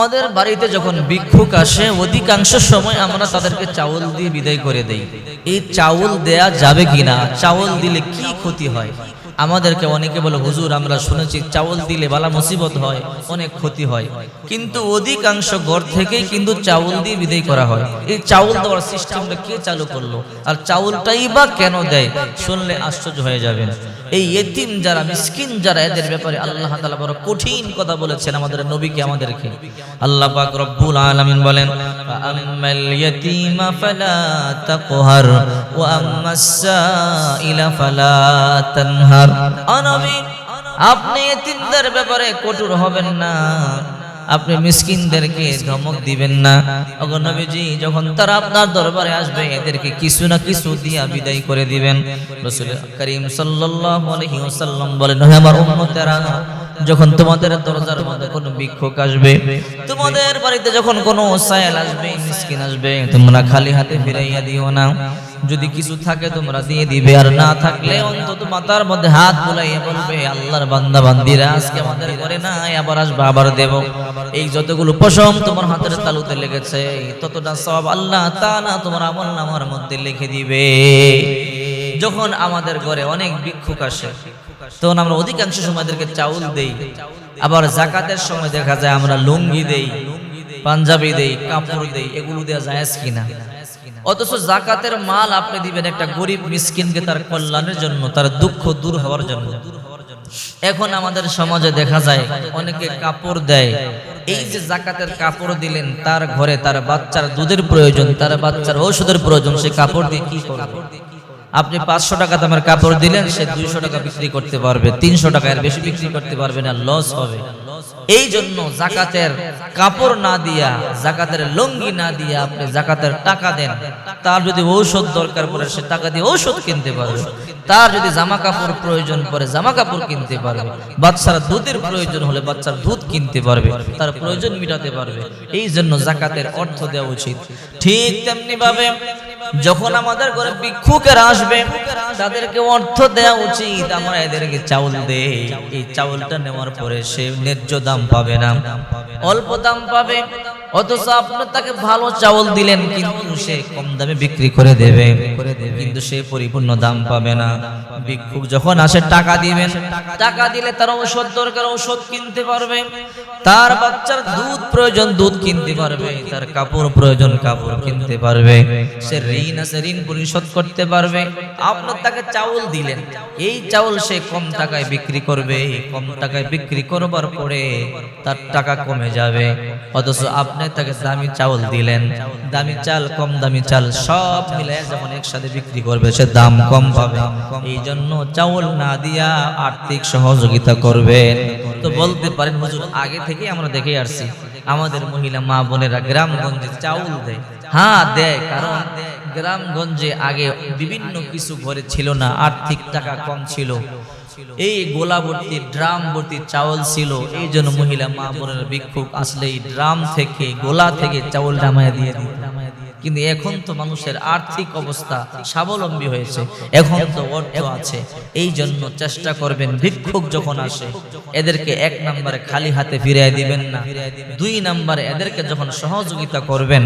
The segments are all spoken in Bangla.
আমাদের বাড়িতে যখন ভিক্ষুক আসে, অধিকাংশ সময় আমরা তাদেরকে চাউল দিয়ে বিদায় করে দেই। এই চাউল দেয়া যাবে কিনা? চাউল দিলে কি ক্ষতি হয়? আমাদেরকে অনেকে বলে, হুজুর, আমরা শুনেছি চাউল দিলে বালা মুসিবত হয়, অনেক ক্ষতি হয়। কিন্তু অধিকাংশ ঘর থেকেই কিন্তু চাউল দিয়ে বিদায় করা হয়। এই চাউল দেওয়ার সিস্টেমটা কে চালু করল? আর চাউলটাই বা কেন দেয়? শুনলে আশ্চর্য হয়ে যাবেন। এই এতিম যারা, মিসকিন যারা, এদের ব্যাপারে আল্লাহ তাআলা বড় কঠিন কথা বলেছেন আমাদের নবীকে, আমাদেরকে। আল্লাহ পাক রব্বুল আলামিন বলেন আম্মাল ইয়াতীমা ফালা তাকহার, ওয়া আম্মাস সাইলা ফালা তানহার। অনবী আপনি তিনদের ব্যাপারে কঠোর হবেন না। আপনি মিসকিনদেরকে ধমক দিবেন না। অগনবীজি নবীজি, যখন তারা আপনার দরবারে আসবে, এদেরকে কিছু না কিছু দিয়া বিদায় করে দিবেন। রসুল করিম সাল্লাল্লাহু আলাইহি ওয়াসাল্লাম বলেন, হে আমার উম্মতেরা যখন তোমাদের দরজার মধ্যে কোনো ভিক্ষুক আসবে, তোমাদের বাড়িতে যখন কোনো সায়েল আসবে, মিসকিন আসবে, তোমরা খালি হাতে ফিরাইয়া দিও না। যদি কিছু থাকে তোমরা দিয়ে দিবে, আর না থাকলে অন্তত মাথার মধ্যে হাত বুলাইয়া বলবে, আল্লাহর বান্দা, বান্দিরা, আজকে আমাদের ঘরে না আবার আসবে, আবার দেব। এই যতগুলো পশম তোমার হাতের তালুতে লেগেছে ততটা সব আল্লাহ তা না তোমার আমল নামার মধ্যে লিখে দিবে। যখন আমাদের ঘরে অনেক ভিক্ষুক আসে তখন আমরা অধিকাংশ সময় এদেরকে চাউল দেই। আবার জাকাতের সময় দেখা যায় আমরা লুঙ্গি দেই, পাঞ্জাবি দেই, কাপড় দেই, এগুলো দেওয়া যায় কিনা? অথচ জাকাতের মাল আপনি দিবেন একটা গরিব মিসকিনকে তার কল্যাণের জন্য, তার দুঃখ দূর হওয়ার জন্য। এখন আমাদের সমাজে দেখা যায় অনেকে কাপড় দেয়। এই যে জাকাতের কাপড় দিলেন, তার ঘরে তার বাচ্চার দুধের প্রয়োজন, তার বাচ্চার ঔষধের প্রয়োজন, সে কাপড় দিয়ে কি করবে? আপনি পাঁচশো টাকা দামের কাপড় দিলেন, সে দুইশো টাকা বিক্রি করতে পারবে, তিনশো টাকা এর বেশি বিক্রি করতে পারবে না লস হবে। এই জন্য জাকাতের কাপড় না দিয়া, জাকাতের লঙ্গি না দিয়া আপনি জাকাতের টাকা দেন। তার যদি ঔষধ দরকার পড়ে, সে টাকা দিয়ে ঔষধ কিনতে পারবে। তার যদি জামা কাপড় প্রয়োজন পড়ে, জামা কাপড় কিনতে পারবে। বাচ্চার দুধের প্রয়োজন হলে বাচ্চার দুধ কিনতে পারবে, তার প্রয়োজন মিটাতে পারবে। এই জন্য জাকাতের অর্থ দেওয়া উচিত। ঠিক তেমনি ভাবে যখন আমাদের ঘরে ভিক্ষুকেরা আসবে, তাদেরকে অর্থ দেওয়া উচিত। আমরা এদেরকে চাউল দেই। এই চাউলটা নেওয়ার পরে সে ন্যায্য দাম পাবে না। অল্প দাম পাবে। অথচ আপনার তাকে ভালো চাউল দিলেন, কিন্তু সে কম দামে বিক্রি করে দেবে। কিন্তু সে পরিপূর্ণ দাম পাবে না। ভিক্ষুক যখন আসে, টাকা দিবেন। টাকা দিলে তার ঔষধ দরকার, ঔষধ কিনতে পারবে। তার বাচ্চার দুধ প্রয়োজন, দুধ কিনতে পারবে। তার কাপড় প্রয়োজন, কাপড় কিনতে পারবে। সে ঋণ আছে, ঋণ পরিশোধ করতে পারবে। আপনার তাকে চাউল দিলেন। এই চাউল সে কম টাকায় বিক্রি করবে। কম টাকায় বিক্রি করবার পরে তার টাকা কমে যাবে। অথচ আপনি তাকে দামি চাউল দিলেন। দামি চাল, কম দামি চাল সব মিলে যখন একসাথে বিক্রি করবে, সে দাম কম পাবে। এই জন্য চাউল না দিয়া আর্থিক সহযোগিতা করবেন। তো বলতে পারেন, হুজুর, আগে থেকে আমরা দেখে আসছি। আমাদের মহিলা মা বোনেরা গ্রামগঞ্জে চাউল দেয়। হ্যাঁ দেয়, কারণ গ্রামগঞ্জে আগে বিভিন্ন কিছু ঘরে ছিল না, আর্থিক টাকা কম ছিল। এই গোলা ভর্তি ড্রাম ভর্তি চাউল ছিল, এই জন্য মহিলা মা বোনের বিক্ষোভ আসলে এই ড্রাম থেকে, গোলা থেকে চাউল নামায় দিয়ে দিত। কিন্তু এখন তো মানুষের আর্থিক অবস্থা স্বাবলম্বী হয়েছে, এখন তো অর্থ আছে। এই জন্য চেষ্টা করবেন ভিক্ষুক যখন আসে, এদেরকে এক নম্বরে খালি হাতে ফিরিয়ে দিবেন না। দুই নম্বরে এদেরকে যখন সহযোগিতা করবেন,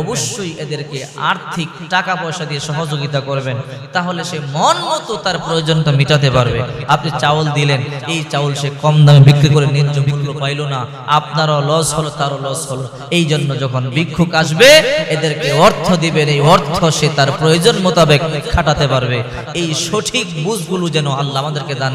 অবশ্যই এদেরকে আর্থিক টাকা পয়সা দিয়ে সহযোগিতা করবেন, তাহলে সে মন মতো তার প্রয়োজনটা মিটাতে পারবে। আপনি চাউল দিলেন, এই চাউল সে কম দামে বিক্রি করে ন্যায্য মূল্য পাইল না। আপনারও লস হলো, তারও লস হলো। এই জন্য যখন ভিক্ষুক আসবে, এদেরকে অর্থ দিবেন এই অর্থ সে তার প্রয়োজন মোতাবেক খাটাতে পারবে। এই সঠিক বুঝগুলো যেন আল্লাহ আমাদেরকে দান